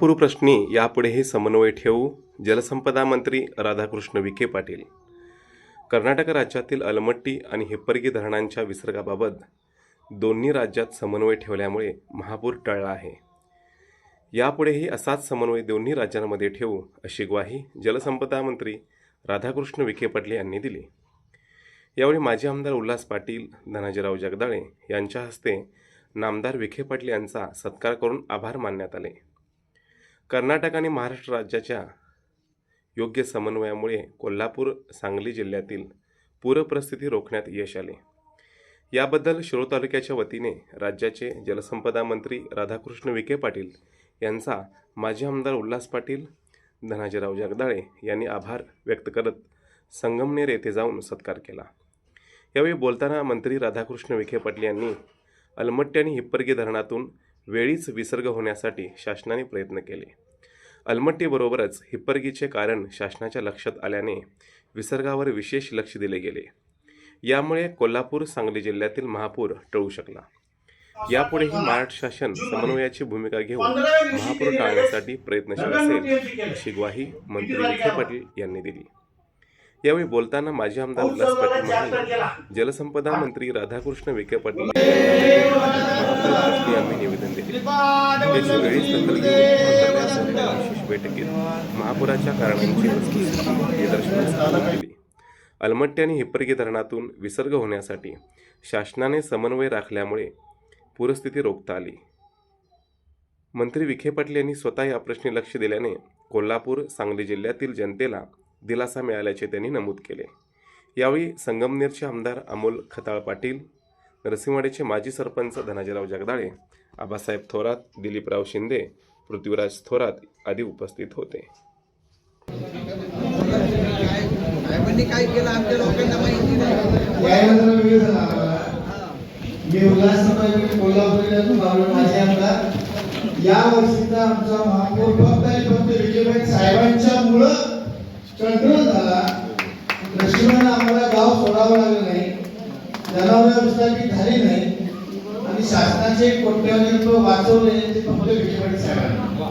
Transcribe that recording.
महापूर प्रश्नी यापुढेही समन्वय ठेवू जलसंपदा मंत्री राधाकृष्ण विखे पाटील. कर्नाटक राज्यातील अलमट्टी आणि हिप्परगी धरणांच्या विसर्गाबाबत दोन्ही राज्यात समन्वय ठेवल्यामुळे महापूर टळला आहे. यापुढेही असाच समन्वय दोन्ही राज्यांमध्ये ठेवू अशी ग्वाही जलसंपदा मंत्री राधाकृष्ण विखे पाटील यांनी दिली. यावेळी माजी आमदार उल्हास पाटील धनाजीराव जगदाळे यांच्या हस्ते नामदार विखे पाटील यांचा सत्कार करून आभार मानण्यात आले. कर्नाटक आणि महाराष्ट्र राज्याच्या योग्य समन्वयामुळे कोल्हापूर सांगली जिल्ह्यातील पूरपरिस्थिती रोखण्यात यश आले. याबद्दल शिरोळ तालुक्याच्या वतीने राज्याचे जलसंपदा मंत्री राधाकृष्ण विखे पाटील यांचा माजी आमदार उल्हास पाटील धनाजीराव जगदाळे यांनी आभार व्यक्त करत संगमनेर येथे जाऊन सत्कार केला. यावेळी बोलताना मंत्री राधाकृष्ण विखे पाटील यांनी अलमट्टी आणि हिप्परगी धरणातून वेळीच विसर्ग होण्यासाठी शासनाने प्रयत्न केले. अलमट्टीबरोबरच हिप्परगीचे कारण शासनाच्या लक्षात आल्याने विसर्गावर विशेष लक्ष दिले गेले. यामुळे कोल्हापूर सांगली जिल्ह्यातील महापूर टळू शकला. यापुढेही महाराष्ट्र शासन समन्वयाची भूमिका घेऊन महापूर टाळण्यासाठी प्रयत्नशील असेल अशी ग्वाही मंत्री विखे पाटील यांनी दिली. यावेळी बोलताना माजी आमदार उल्हास पाटील म्हणाले जलसंपदा मंत्री राधाकृष्ण विखे पाटील यांनी निवेदन दखल घेऊन विशेष बैठकीत महापुराच्या कारणांची निदर्शनास अलमट्टी आणि हिप्परगी धरणातून विसर्ग होण्यासाठी शासनाने समन्वय राखल्यामुळे पूरस्थिती रोखता आली. मंत्री विखे पाटील यांनी स्वतः या प्रश्नी लक्ष दिल्याने कोल्हापूर सांगली जिल्ह्यातील जनतेला दिलासा मिळाल्याचे त्यांनी नमूद केले. यावेळी संगमनेरचे आमदार अमोल खताळ पाटील नरसिंहवाडीचे माजी सरपंच धनाजीराव जगदाळे आबासाहेब थोरात दिलीपराव शिंदे पृथ्वीराज थोरात आदी उपस्थित होते. काय केलं? आमच्या लोकांना माहिती. मी उल्हासनगर कोल्हापूर माझे आमदार या वर्षीचा आमचा महापौर फक्त आणि फक्त विजयभाई साहेबांच्या मुळे कंट्रोल झाला. नशिबाने आम्हाला गाव सोडावं लागलं नाही. जनावर विस्थापित झाली नाही. आणि शासनाचे कोट्यवधी वाचवले ते फक्त विजयभाई साहेबांनी.